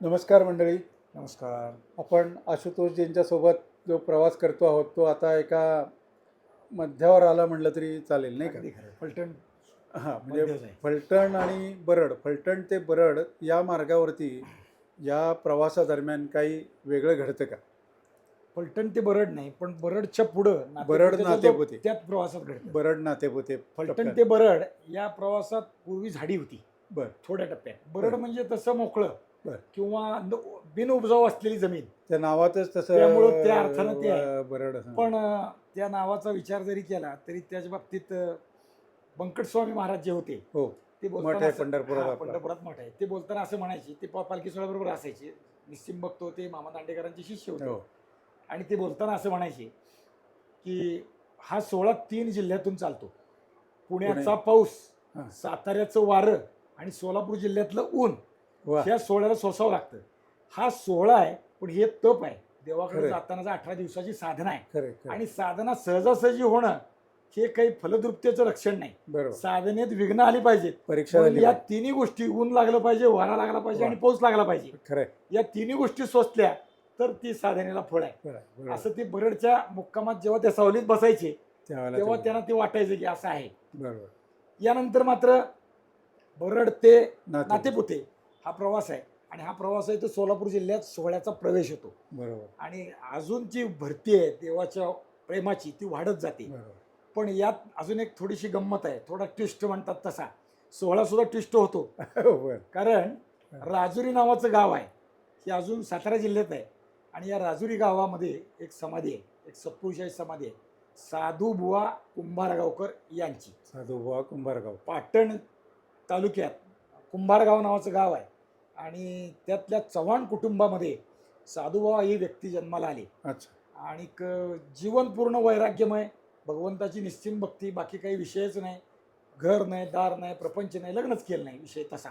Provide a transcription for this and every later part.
नमस्कार मंडळी. नमस्कार. आपण आशुतोषजींच्या सोबत जो प्रवास करतो आहोत तो आता एका मध्यावर आला म्हटलं तरी चालेल नाही का? फलटण हां म्हणजे आहे. फलटण आणि बरड फलटण ते बरड या मार्गावरती या प्रवासादरम्यान काही वेगळं घडतं का? फलटण ते बरड नाही पण बरडच्या पुढं बरड नातेपुते. त्यात प्रवासात घडतं. बरड नातेपुते फलटण. ते बरड या प्रवासात पूर्वी झाडी होती. बर. थोड्या टप्प्यात. बरड बरं. म्हणजे तसं मोकळं. बरं. किंवा न- बिनउपजाऊ असलेली जमीन त्या नावातच तसं त्यामुळं त्या अर्थानं ते आहे. अं, बरड हं. पण अं, त्या नावाचा विचार जरी केला तरी त्याच्या बाबतीत अं, बंकटस्वामी महाराज जे होते हो ते मठ आहे बोलताना असं- पंढरपुरात हा, आपला. पंढरपुरात मठ आहे ते बोलताना असं म्हणायचे ते पा- पालखी सोहळ्याबरोबर असायचे निश्चिम भक्त होते मामा दांडेकरांचे शिष्य होते हो आणि ते बोलताना असं म्हणायचे की हा सोहळा तीन जिल्ह्यातून चालतो पुण्याचा पुणे. पाऊस हां. साताऱ्याचं वारं आणि सोलापूर जिल्ह्यातलं ऊन वा. ह्या सोहळ्याला सोसावं लागतं. हा सोहळा आहे पण हे तप आहे. देवाकडे खरंय. जातानाचा अठरा दिवसाची साधना आहे. खरं. आणि साधना सहजासहजी होणं हे काही फलद्रुपतेचं लक्षण नाही. बरोबर. साधनेत विघ्न आली पाहिजेत. परीक्षा म्हणून झाली या तिन्ही गोष्टी ऊन लागलं पाहिजे वारा लागला पाहिजे आणि पाऊस लागला पाहिजे. या तिन्ही गोष्टी सोचल्या तर ती साधनेला फळ आहे. असं ते बरडच्या मुक्कामात जेव्हा त्या सावलीत बसायचे तेव्हा त्यांना ते वाटायचं की असं आहे. यानंतर मात्र बरड ते नाते नातेपुते. हा प्रवास आहे. आणि हा प्रवास आहे तो सोलापूर जिल्ह्यात सोहळ्याचा प्रवेश होतो बरोबर. आणि अजून जी भरती आहे देवाच्या प्रेमाची ती वाढत जाते. बरोबर. पण यात अजून एक थोडीशी गंमत आहे. थोडा ट्विस्ट म्हणतात तसा. सोहळा सुद्धा ट्विस्ट होतो. हो, कारण राजुरी नावाचं गाव आहे. हे अजून सातारा जिल्ह्यात आहे. आणि या राजुरी गावामध्ये एक समाधी आहे. एक सत्पुरुषाची समाधी आहे. साधू बुवा कुंभारगावकर यांची. साधू बुवा कुंभारगाव. पाटण तालुक्यात कुंभारगाव नावाचं गाव आहे. आणि त्यातल्या चव्हाण कुटुंबामध्ये साधुबाबा ही व्यक्ती जन्माला आली. अच्छा. आणि जीवन पूर्ण वैराग्यमय भगवंताची निश्चिम भक्ती बाकी काही विषयच नाही. घर नाही दार नाही प्रपंच नाही लग्नच केलं नाही विषय तसा.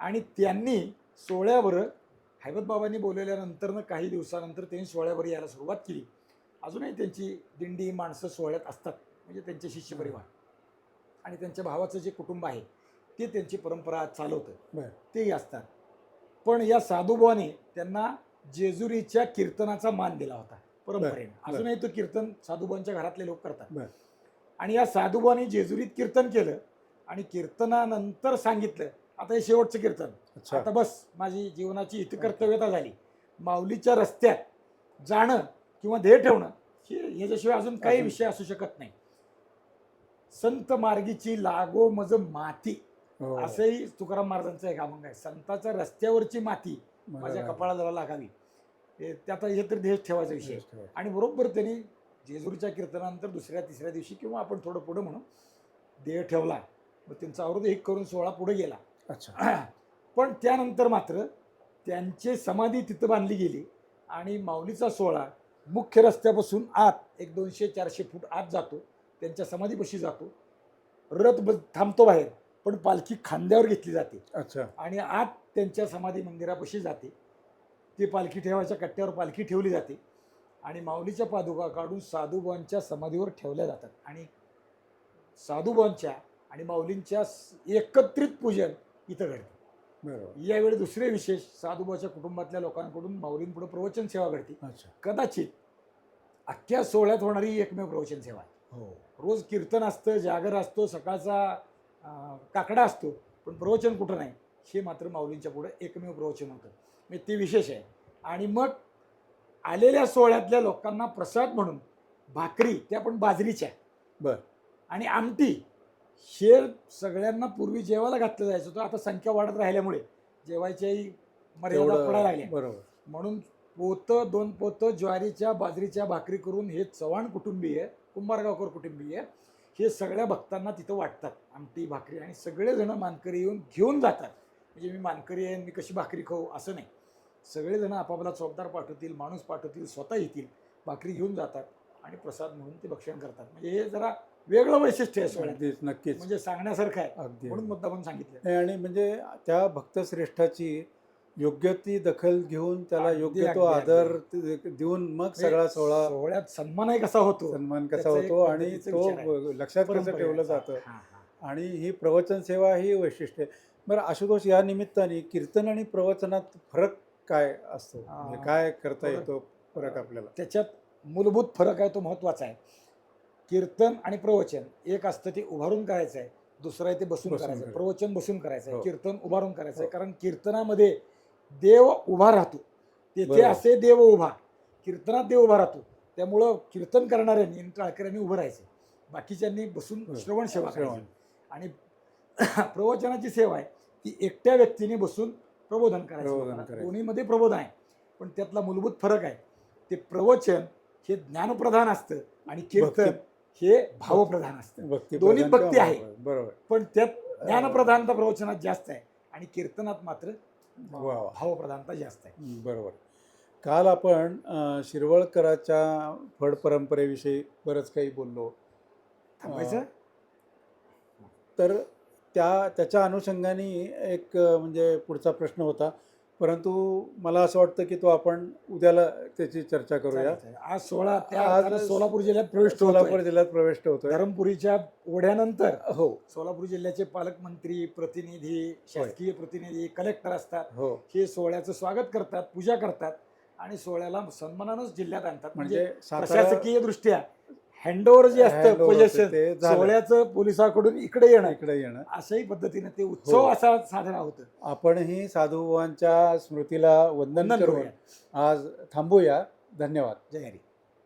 आणि त्यांनी सोहळ्यावर हैबत बाबांनी बोलवल्यानंतरनं काही दिवसानंतर त्यांनी सोहळ्यावर यायला सुरुवात केली. अजूनही त्यांची दिंडी माणसं सोहळ्यात असतात. म्हणजे त्यांचे शिष्य परिवार आणि त्यांच्या भावाचं जे कुटुंब आहे ते त्यांची परंपरा चालवतं. बर. तेही असतात. पण या साधुबाने त्यांना जेजुरीच्या कीर्तनाचा मान दिला होता परंपरेने. बर. अजूनही तो कीर्तन साधुबांच्या घरातले लोक करतात. बर. आणि या साधुबाने जेजुरीत कीर्तन केलं आणि कीर्तनानंतर सांगितलं आता हे शेवटचं कीर्तन. अच्छा. आता बस माझी जीवनाची इथं कर्तव्यता झाली. माऊलीच्या रस्त्यात जाणं किंवा ध्येय ठेवणं हे ह्याच्याशिवाय अजून काही अजून- विषय असू शकत नाही. संत मार्गीची लागो मज माती. असंही तुकाराम महाराजांचं एक अभंग आहे. संताच्या रस्त्यावरची माती माझ्या मला- कपाळाला लागावी. हे त्यात हे तर ध्येय ठेवायचा विषय. आणि बरोबर त्यांनी जेजुरीच्या कीर्तनानंतर दुसऱ्या तिसऱ्या दिवशी किंवा आपण थोडं पुढं म्हणून ध्येय ठेवला. मग त्यांचा अवरोध एक करून सोहळा पुढे गेला. अच्छा. पण त्यानंतर मात्र त्यांची समाधी तिथं बांधली गेली आणि माऊलीचा सोहळा मुख्य रस्त्यापासून आत एक दोनशे चारशे फूट आत जातो. त्यांच्या समाधीपाशी जातो. रथ थांबतो बाहेर. पण पालखी खांद्यावर घेतली जाते. अच्छा. आणि आत त्यांच्या समाधी मंदिरापाशी जाते. ती पालखी ठेवायच्या कट्ट्यावर पालखी ठेवली जाते. आणि माऊलीच्या पादुका काढून साधुबांच्या समाधीवर ठेवल्या जातात. आणि साधुबांच्या आणि माऊलींच्या एकत्रित पूजन इथं घडते. बरोबर. यावेळी दुसरे विशेष साधुबाच्या कुटुंबातल्या लोकांकडून माऊलींपुढे प्रवचन सेवा घडते. अच्छा. कदाचित अख्ख्या सोहळ्यात होणारी एकमेव प्रवचन सेवा आहे. हो. रोज कीर्तन असतं जागर असतो सकाळचा काकडा असतो पण प्रवचन कुठं नाही. हे मात्र माऊलींच्या पुढे एकमेव प्रवचन होतं. म्हणजे ते विशेष आहे. आणि मग आलेल्या सोहळ्यातल्या लोकांना प्रसाद म्हणून भाकरी त्या पण बाजरीच्या. बर. आणि आमटी हे सगळ्यांना पूर्वी जेवायला घातलं जायचं होतं. आता संख्या वाढत राहिल्यामुळे जेवायच्याही मर्यादा पडायला लागल्या. बरोबर. म्हणून पोतं दोन पोतं ज्वारीच्या बाजरीच्या भाकरी करून हे चव्हाण कुटुंबीय कुंभारगावकर कुटुंबीय हे सगळ्या भक्तांना तिथं वाटतात. आमटी भाकरी आणि सगळेजण मानकरी येऊन घेऊन जातात. म्हणजे मी मानकरी आहे मी कशी भाकरी खाऊ असं नाही. सगळेजण आपापला चौकदार पाठवतील माणूस पाठवतील स्वतः येतील भाकरी घेऊन जातात आणि प्रसाद म्हणून ते भक्षण करतात. म्हणजे हे जरा वेगळं वैशिष्ट्य आहे अगदीच नक्कीच. म्हणजे सांगण्यासारखं आहे. अगदी म्हणून मुद्दा म्हणून सांगितलं. आणि म्हणजे त्या भक्तश्रेष्ठाची योग्य ती दखल घेऊन त्याला योग्य तो अगदी, आदर देऊन मग सगळा सोहळा सोहळ्यात सन्मानही कसा होतो सन्मान कसा त्याचं एक होतो आणि पद्धतीचं तो विचार. लक्षात कसं. ठेवलं जातं हां, हां. आणि ही प्रवचन सेवा ही वैशिष्ट्य आहे. बरं आशुतोष या निमित्ताने कीर्तन आणि प्रवचनात फरक काय असतो म्हणजे आ, काय करता फरक- येतो फरक आपल्याला त्याच्यात मूलभूत फरक आहे तो महत्त्वाचा आहे कीर्तन आणि प्रवचन एक असतं ते उभारून करायचं आहे दुसरं आहे ते बसून बसून करायचं आहे. करायचं. प्रवचन बसून करायचं आहे हो. कीर्तन उभारून करायचं आहे हो. कारण कीर्तनामध्ये देव उभा राहतो तेथे बरोबर. असे देव उभा कीर्तनात देव उभा राहतो त्यामुळं कीर्तन करणाऱ्यांनी आणि टाळकऱ्यांनी उभं राहायचं बाकीच्यांनी बसून. श्रवण सेवा. करायची आणि प्रवचनाची सेवा आहे ती एकट्या व्यक्तीने बसून प्रबोधन करायचं प्रबोधन लोकांना. करायचं. दोन्हीमध्ये प्रबोधन आहे पण त्यातला मूलभूत फरक आहे ते प्रवचन हे ज्ञानप्रधान असतं आणि कीर्तन. हे भावप्रधान असतं भक्ती दोन्ही प्रधान भक्ती किंवा आहे. बरोबर पण त्यात ज्ञानप्रधानता प्रवचनात जास्त आहे आणि कीर्तनात मात्र वा वा. भावप्रधानता जास्त आहे. बरोबर. काल आपण अ, शिरवळकराच्या फड परंपरेविषयी बरंच काही बोललो. थांबायचं? तर त्या त्याच्या अनुषंगाने एक अ, म्हणजे पुढचा प्रश्न होता. परंतु मला असं वाटतं की तो आपण उद्याला त्याची चर्चा करूया. आज सोळा आज सोलापूर जिल्ह्यात प्रवेश सोलापूर जिल्ह्यात प्रवेश होतोय. धरमपुरीच्या ओढ्यानंतर हो. सोलापूर जिल्ह्याचे पालकमंत्री प्रतिनिधी शासकीय प्रतिनिधी कलेक्टर असतात. हो. हे सोहळ्याचं स्वागत करतात पूजा करतात आणि सोहळ्याला सन्मानानंच जिल्ह्यात आणतात. म्हणजे म्हणजे प्रशासकीय दृष्ट्या हँडओव्हर जे असतं handover ते झालं. सोहळ्याचं पोलिसाकडून इकडे येणं इकडे येणं अशाही पद्धतीने ते उत्सव हो. असा साजरा होतं आपणही साधुबाबांच्या स्मृतीला वंदन करूया. आज थांबूया धन्यवाद जय हरी